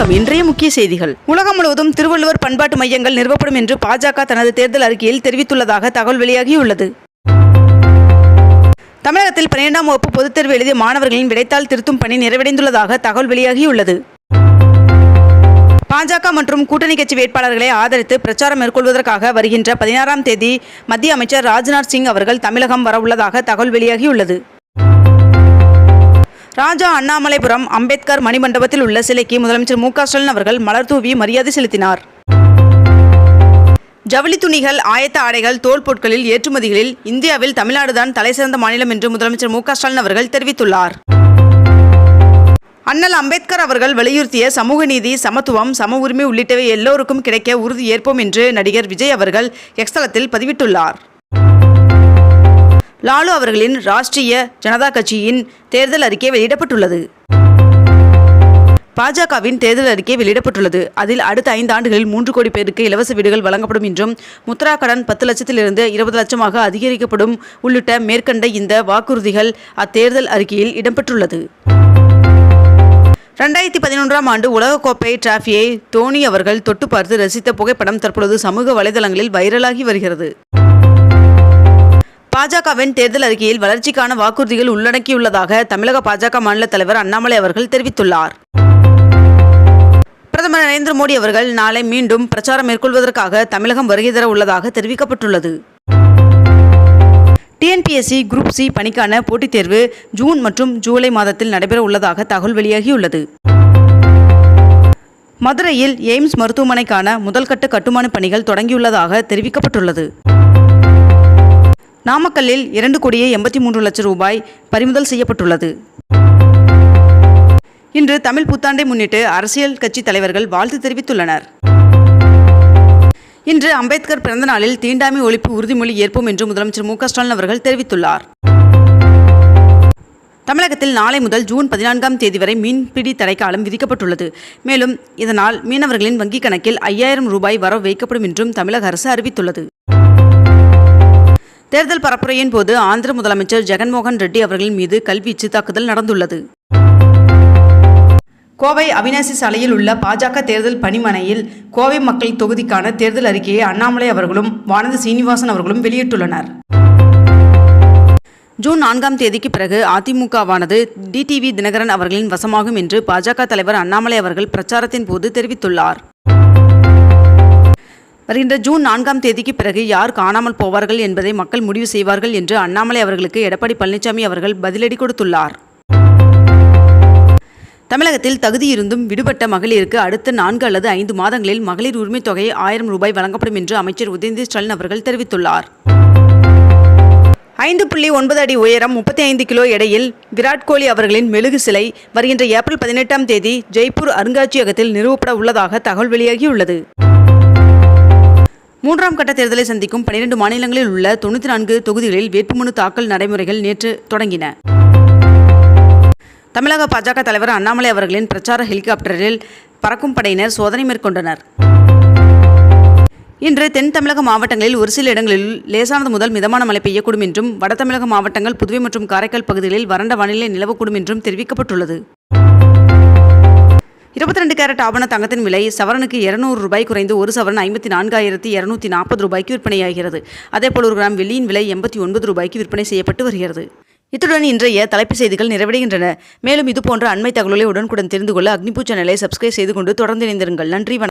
வணக்கம். இன்றைய முக்கிய செய்திகள். உலகம் முழுவதும் திருவள்ளுவர் பண்பாட்டு மையங்கள் நிறுவப்படும் என்று பாஜக தனது தேர்தல் அறிக்கையில் தெரிவித்துள்ளதாக தகவல் வெளியாகியுள்ளது. தமிழகத்தில் பன்னிரெண்டாம் வகுப்பு பொதுத் தேர்வு எழுதிய மாணவர்களின் விடைத்தாள் திருத்தும் பணி நிறைவடைந்துள்ளதாக தகவல் வெளியாகியுள்ளது. பாஜக மற்றும் கூட்டணி கட்சி வேட்பாளர்களை ஆதரித்து பிரச்சாரம் மேற்கொள்வதற்காக வருகின்ற பதினாறாம் தேதி மத்திய அமைச்சர் ராஜ்நாத் சிங் அவர்கள் தமிழகம் வரவுள்ளதாக தகவல் வெளியாகியுள்ளது. ராஜா அண்ணாமலைபுரம் அம்பேத்கர் மணிமண்டபத்தில் உள்ள சிலைக்கு முதலமைச்சர் மு ஸ்டாலின் அவர்கள் மலர் தூவி மரியாதை செலுத்தினார். ஜவுளி துணிகள் ஆயத்த ஆடைகள் தோல் பொருட்களில் ஏற்றுமதிகளில் இந்தியாவில் தமிழ்நாடுதான் தலைசிறந்த மாநிலம் என்று முதலமைச்சர் மு ஸ்டாலின் அவர்கள் தெரிவித்துள்ளார். அண்ணல் அம்பேத்கர் அவர்கள் வலியுறுத்திய சமூக நீதி சமத்துவம் சம உரிமை உள்ளிட்டவை எல்லோருக்கும் கிடைக்க உறுதி ஏற்போம் என்று நடிகர் விஜய் அவர்கள் எக்ஸ்தலத்தில் பதிவிட்டுள்ளார். லாலு அவர்களின் ராஷ்டிரிய ஜனதா கட்சியின் தேர்தல் அறிக்கை வெளியிடப்பட்டுள்ளது. பாஜகவின் தேர்தல் அறிக்கை வெளியிடப்பட்டுள்ளது. அதில் அடுத்த ஐந்து ஆண்டுகளில் மூன்று கோடி பேருக்கு இலவச வீடுகள் வழங்கப்படும் என்றும் முத்ரா கடன் பத்து லட்சத்திலிருந்து இருபது லட்சமாக அதிகரிக்கப்படும் உள்ளிட்ட மேற்கண்ட இந்த வாக்குறுதிகள் அத்தேர்தல் அறிக்கையில் இடம்பெற்றுள்ளது. ரெண்டாயிரத்தி பதினொன்றாம் ஆண்டு உலகக்கோப்பை டிராஃபியை தோனி அவர்கள் தொட்டு பார்த்து ரசித்த புகைப்படம் தற்பொழுது சமூக வலைதளங்களில் வைரலாகி வருகிறது. பாஜகவின் தேர்தல் அறிக்கையில் வளர்ச்சிக்கான வாக்குறுதிகள் உள்ளடக்கியுள்ளதாக தமிழக பாஜக மாநில தலைவர் அண்ணாமலை அவர்கள் தெரிவித்துள்ளார். பிரதமர் நரேந்திர மோடி அவர்கள் நாளை மீண்டும் பிரச்சாரம் மேற்கொள்வதற்காக தமிழகம் வருகை தர உள்ளதாக தெரிவிக்கப்பட்டுள்ளது. டிஎன்பிஎஸ்சி குரூப் சி பணிக்கான போட்டித் தேர்வு ஜூன் மற்றும் ஜூலை மாதத்தில் நடைபெற உள்ளதாக தகவல் வெளியாகியுள்ளது. மதுரையில் எய்ம்ஸ் மருத்துவமனைக்கான முதல்கட்ட கட்டுமான பணிகள் தொடங்கியுள்ளதாக தெரிவிக்கப்பட்டுள்ளது. நாமக்கல்லில் இரண்டு கோடியே எண்பத்தி மூன்று லட்சம் ரூபாய் பறிமுதல் செய்யப்பட்டுள்ளது. இன்று தமிழ் புத்தாண்டை முன்னிட்டு அரசியல் கட்சி தலைவர்கள் வாழ்த்து தெரிவித்துள்ளனர். இன்று அம்பேத்கர் பிறந்த நாளில் தீண்டாமை ஒழிப்பு உறுதிமொழி ஏற்போம் என்று முதலமைச்சர் மு ஸ்டாலின் அவர்கள் தெரிவித்துள்ளார். தமிழகத்தில் நாளை முதல் ஜூன் பதினான்காம் தேதி வரை மீன்பிடி தடைக்காலம் விதிக்கப்பட்டுள்ளது. மேலும் இதனால் மீனவர்களின் வங்கிக் கணக்கில் ஐயாயிரம் ரூபாய் வரவு வைக்கப்படும் என்றும் தமிழக அரசு அறிவித்துள்ளது. தேர்தல் பரப்புரையின் போது ஆந்திர முதலமைச்சர் ஜெகன்மோகன் ரெட்டி அவர்களின் மீது கல்வீச்சு தாக்குதல் நடந்துள்ளது. கோவை அவினாசி சாலையில் உள்ள பாஜக தேர்தல் பணிமனையில் கோவை மக்கள் தொகுதிக்கான தேர்தல் அறிக்கையை அண்ணாமலை அவர்களும் வானதி சீனிவாசன் அவர்களும் வெளியிட்டுள்ளனர். ஜூன் நான்காம் தேதிக்கு பிறகு அதிமுகவானது டிடிவி தினகரன் அவர்களின் வசமாகும் என்று பாஜக தலைவர் அண்ணாமலை அவர்கள் பிரச்சாரத்தின் போது தெரிவித்துள்ளார். வருகின்ற ஜூன் நான்காம் தேதிக்கு பிறகு யார் காணாமல் போவார்கள் என்பதை மக்கள் முடிவு செய்வார்கள் என்று அண்ணாமலை அவர்களுக்கு எடப்பாடி பழனிசாமி அவர்கள் பதிலடி கொடுத்துள்ளார். தமிழகத்தில் தகுதியிருந்தும் விடுபட்ட மகளிருக்கு அடுத்த நான்கு அல்லது ஐந்து மாதங்களில் மகளிர் உரிமைத் தொகை ஆயிரம் ரூபாய் வழங்கப்படும் என்று அமைச்சர் உதயநிதி ஸ்டாலின் அவர்கள் தெரிவித்துள்ளார். ஐந்து புள்ளி ஒன்பது அடி உயரம் முப்பத்தி ஐந்து கிலோ எடையில் விராட் கோலி அவர்களின் மெழுகு சிலை வருகின்ற ஏப்ரல் பதினெட்டாம் தேதி ஜெய்ப்பூர் அருங்காட்சியகத்தில் நிறுவப்பட உள்ளதாக தகவல் வெளியாகியுள்ளது. மூன்றாம் கட்ட தேர்தலை சந்திக்கும் பனிரெண்டு மாநிலங்களில் உள்ள தொண்ணூற்றி நான்கு தொகுதிகளில் வேட்புமனு தாக்கல் நடைமுறைகள் நேற்று தொடங்கின. தமிழக பாஜக தலைவர் அண்ணாமலை அவர்களின் பிரச்சார ஹெலிகாப்டரில் பறக்கும் படையினர் சோதனை மேற்கொண்டனர். இன்று தென் தமிழக மாவட்டங்களில் ஒரு சில இடங்களில் லேசானது முதல் மிதமான மழை பெய்யக்கூடும் என்றும் வட தமிழக மாவட்டங்கள் புதுவை மற்றும் காரைக்கால் பகுதிகளில் வறண்ட வானிலை நிலவக்கூடும் என்றும் தெரிவிக்கப்பட்டுள்ளது. இருபத்தி ரெண்டு கேரட் ஆபண தங்கத்தின் விலை சவரனுக்கு இருநூறு ரூபாய் குறைந்து ஒரு சவரன் ஐம்பத்தி நான்காயிரத்தி இருநூத்தி நாற்பது ரூபாய்க்கு விற்பனையாகிறது. அதேபோல் ஒரு கிராம் வெள்ளியின் விலை எண்பத்தி ஒன்பது ரூபாய்க்கு விற்பனை செய்யப்பட்டு வருகிறது. இத்துடன் இன்றைய தலைப்பு செய்திகள் நிறைவடைகின்றன. மேலும் இதுபோன்ற அண்மை தகவலை உடனுக்குடன் தெரிந்து கொள்ள அக்னிபூ சேனலை சப்ஸ்கிரைப் செய்து கொண்டு தொடர்ந்து இணைந்திருங்கள். நன்றி